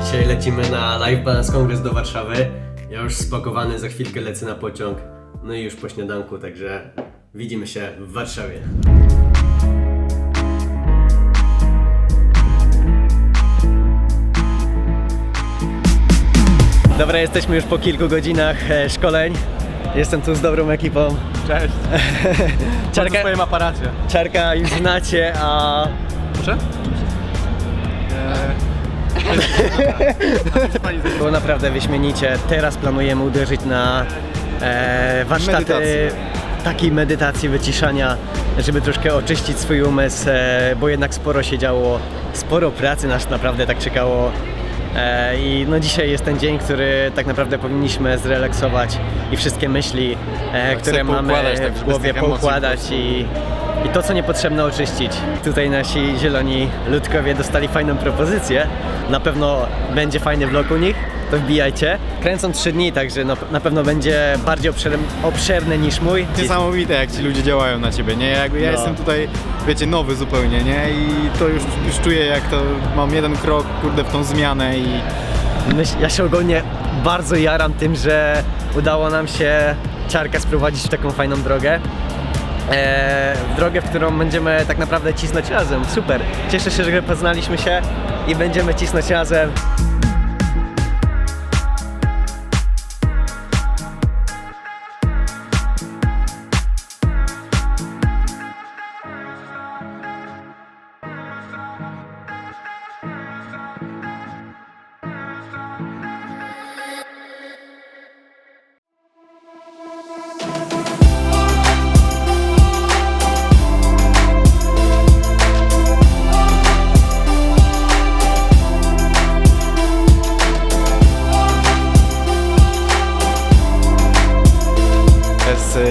Czeka nas kongres do Warszawy. Ja już spakowany, za chwilkę lecę na pociąg. No i już po śniadanku, także widzimy się w Warszawie. Dobra, jesteśmy już po kilku godzinach e, szkoleń. Jestem tu z dobrą ekipą. Cześć. Na Czarka, swoim aparacie. czarka już znacie, a Proszę? było naprawdę wyśmienicie. Teraz planujemy uderzyć na e, warsztaty Medytację. takiej medytacji, wyciszania, żeby troszkę oczyścić swój umysł, e, bo jednak sporo się działo, sporo pracy nas naprawdę tak czekało. E, I no dzisiaj jest ten dzień, który tak naprawdę powinniśmy zrelaksować i wszystkie myśli, e, które sobie mamy poukładać, tak, w żeby głowie tych emocji poukładać i, i to, co niepotrzebne oczyścić. Tutaj nasi zieloni ludkowie dostali fajną propozycję. Na pewno będzie fajny vlog u nich, to wbijajcie. Kręcą 3 dni, także no, na pewno będzie bardziej obszerny, obszerny niż mój. Niesamowite jak ci ludzie działają na ciebie, nie? Jakby ja No. jestem tutaj, wiecie, nowy zupełnie, nie? I to już, już czuję jak to mam jeden krok, kurde, w tą zmianę i Myśl, ja się ogólnie bardzo jaram tym, że udało nam się ciarka sprowadzić w taką fajną drogę. Eee, w drogę, w którą będziemy tak naprawdę cisnąć razem. Super. Cieszę się, że poznaliśmy się i będziemy cisnąć razem.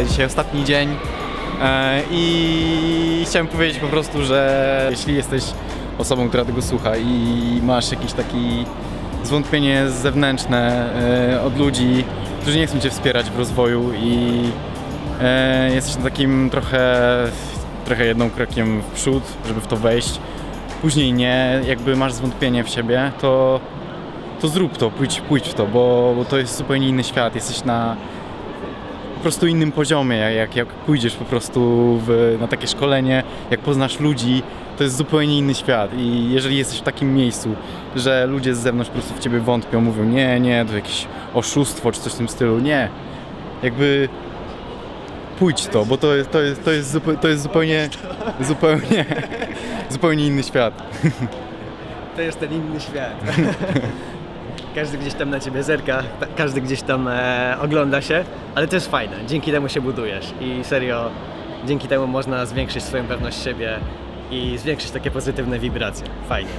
Dzisiaj ostatni dzień e, i chciałem powiedzieć po prostu, że jeśli jesteś osobą, która tego słucha i masz jakieś takie zwątpienie zewnętrzne e, od ludzi, którzy nie chcą Cię wspierać w rozwoju i e, jesteś takim trochę, trochę jedną krokiem w przód, żeby w to wejść, później nie, jakby masz zwątpienie w siebie, to, to zrób to, pójdź, pójdź w to, bo, bo to jest zupełnie inny świat, jesteś na po prostu innym poziomie, jak, jak, pójdziesz po prostu w, na takie szkolenie, jak poznasz ludzi, to jest zupełnie inny świat i jeżeli jesteś w takim miejscu, że ludzie z zewnątrz po prostu w ciebie wątpią, mówią nie, nie, to jakieś oszustwo czy coś w tym stylu, nie, jakby pójdź to, bo to jest, to jest, to jest, to jest zupełnie, zupełnie, zupełnie inny świat. To jest ten inny świat. każdy gdzieś tam na ciebie zerka, każdy gdzieś tam e, ogląda się, ale to jest fajne. Dzięki temu się budujesz i serio, dzięki temu można zwiększyć swoją pewność siebie i zwiększyć takie pozytywne wibracje. Fajnie.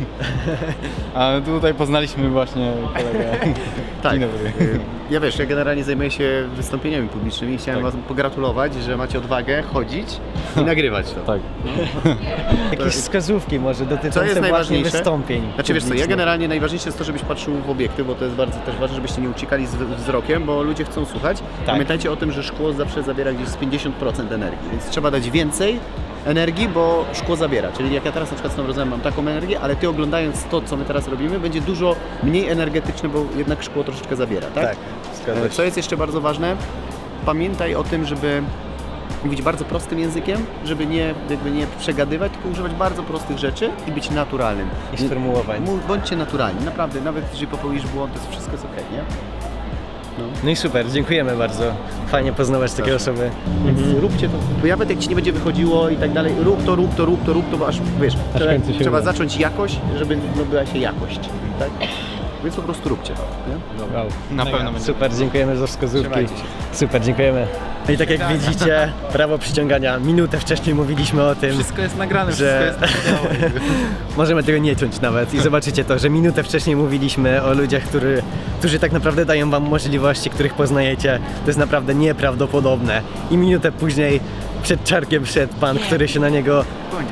A tutaj poznaliśmy właśnie kolegę. Tak. Dzień dobry. Y, Ja wiesz, ja generalnie zajmuję się wystąpieniami publicznymi i chciałem Tak. Wam pogratulować, że macie odwagę chodzić i nagrywać to. Tak. Jakieś wskazówki może Co dotyczące jest właśnie najważniejsze? wystąpień. Znaczy wiesz co, ja generalnie najważniejsze jest to, żebyś patrzył w obiekty, bo to jest bardzo też ważne, żebyście nie uciekali z wzrokiem, bo ludzie chcą słuchać. Tak. Pamiętajcie o tym, że szkło zawsze zabiera gdzieś z 50% energii, więc trzeba dać więcej energii, bo szkło zabiera. Czyli jak ja teraz na przykład z tą rozmową mam taką energię, ale ty oglądając to, co my teraz robimy, będzie dużo mniej energetyczne, bo jednak szkło troszeczkę zabiera, tak? Tak, zgadza się. Co jest jeszcze bardzo ważne, pamiętaj o tym, żeby mówić bardzo prostym językiem, żeby nie, jakby nie przegadywać, tylko używać bardzo prostych rzeczy i być naturalnym. I sformułowań. Bądźcie naturalni, naprawdę, nawet jeżeli popełnisz błąd, to jest wszystko jest okej, nie? No i super, dziękujemy bardzo. Fajnie poznawać takie osoby. Więc róbcie to. Bo nawet jak ci nie będzie wychodziło i tak dalej, rób to, rób to, rób to, rób to, bo aż wiesz, trzeba, końcu się trzeba uda. zacząć jakoś, żeby nabyła się jakość, tak? Więc po prostu róbcie to, nie? Wow. Na pewno będzie. Super, dziękujemy za wskazówki. Trzymajcie się. Super, dziękujemy. No i tak jak widzicie, prawo przyciągania, minutę wcześniej mówiliśmy o tym. Wszystko jest nagrane, Że- wszystko jest nagrane. Możemy tego nie ciąć nawet i zobaczycie to, że minutę wcześniej mówiliśmy o ludziach, który, którzy tak naprawdę dają wam możliwości, których poznajecie. To jest naprawdę nieprawdopodobne. I minutę później przed czarkiem wszedł pan, który się na niego,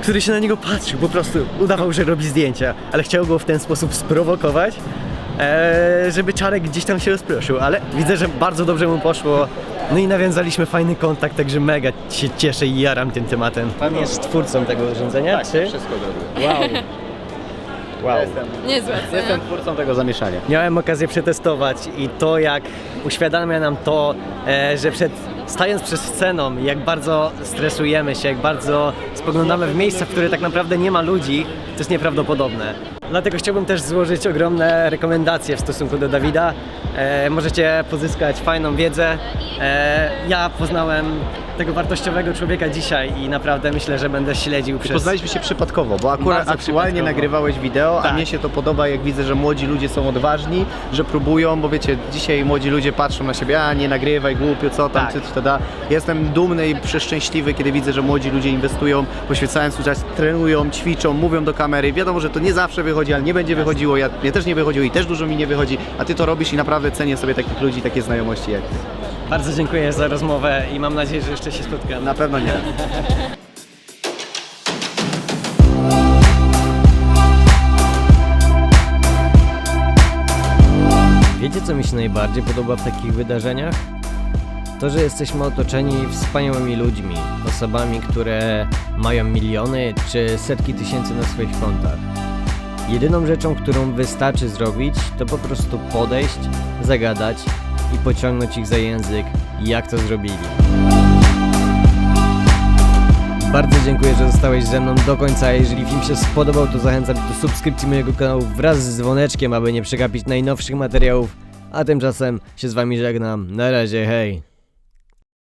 który się na niego patrzył, po prostu udawał, że robi zdjęcia, ale chciał go w ten sposób sprowokować, e, żeby czarek gdzieś tam się rozproszył, ale widzę, że bardzo dobrze mu poszło. No i nawiązaliśmy fajny kontakt, także mega się cieszę i jaram tym tematem. Pan jest twórcą tego urządzenia, Tak, czy? wszystko zrobię. Wow. Ja jestem, Niezłe, jestem twórcą tego zamieszania. Miałem okazję przetestować i to jak uświadamia nam to, e, że przed stając przed sceną, jak bardzo stresujemy się, jak bardzo spoglądamy w miejsca, w których tak naprawdę nie ma ludzi, to jest nieprawdopodobne. Dlatego chciałbym też złożyć ogromne rekomendacje w stosunku do Dawida. E, możecie pozyskać fajną wiedzę. E, ja poznałem tego wartościowego człowieka dzisiaj i naprawdę myślę, że będę śledził przez... Poznaliśmy się przypadkowo, bo akurat Bardzo aktualnie przypadkowo. nagrywałeś wideo, a Tak. mnie się to podoba, jak widzę, że młodzi ludzie są odważni, że próbują, bo wiecie, dzisiaj młodzi ludzie patrzą na siebie, a nie nagrywaj, głupio, co tam, Tak. czy to da. Jestem dumny i przeszczęśliwy, kiedy widzę, że młodzi ludzie inwestują, poświęcają swój czas, trenują, ćwiczą, mówią do kamery. Wiadomo, że to nie zawsze wychodzi, ale nie będzie wychodziło, ja, mnie też nie wychodziło i też dużo mi nie wychodzi, a ty to robisz i naprawdę cenię sobie takich ludzi, takie znajomości jak ty. Bardzo dziękuję za rozmowę i mam nadzieję, że jeszcze się spotkamy. Na pewno nie. Wiecie, co mi się najbardziej podoba w takich wydarzeniach? To, że jesteśmy otoczeni wspaniałymi ludźmi, osobami, które mają miliony czy setki tysięcy na swoich kontach. Jedyną rzeczą, którą wystarczy zrobić, to po prostu podejść, zagadać i pociągnąć ich za język, jak to zrobili. Bardzo dziękuję, że zostałeś ze mną do końca. Jeżeli film się spodobał, to zachęcam do subskrypcji mojego kanału wraz z dzwoneczkiem, aby nie przegapić najnowszych materiałów. A tymczasem się z wami żegnam. Na razie, hej!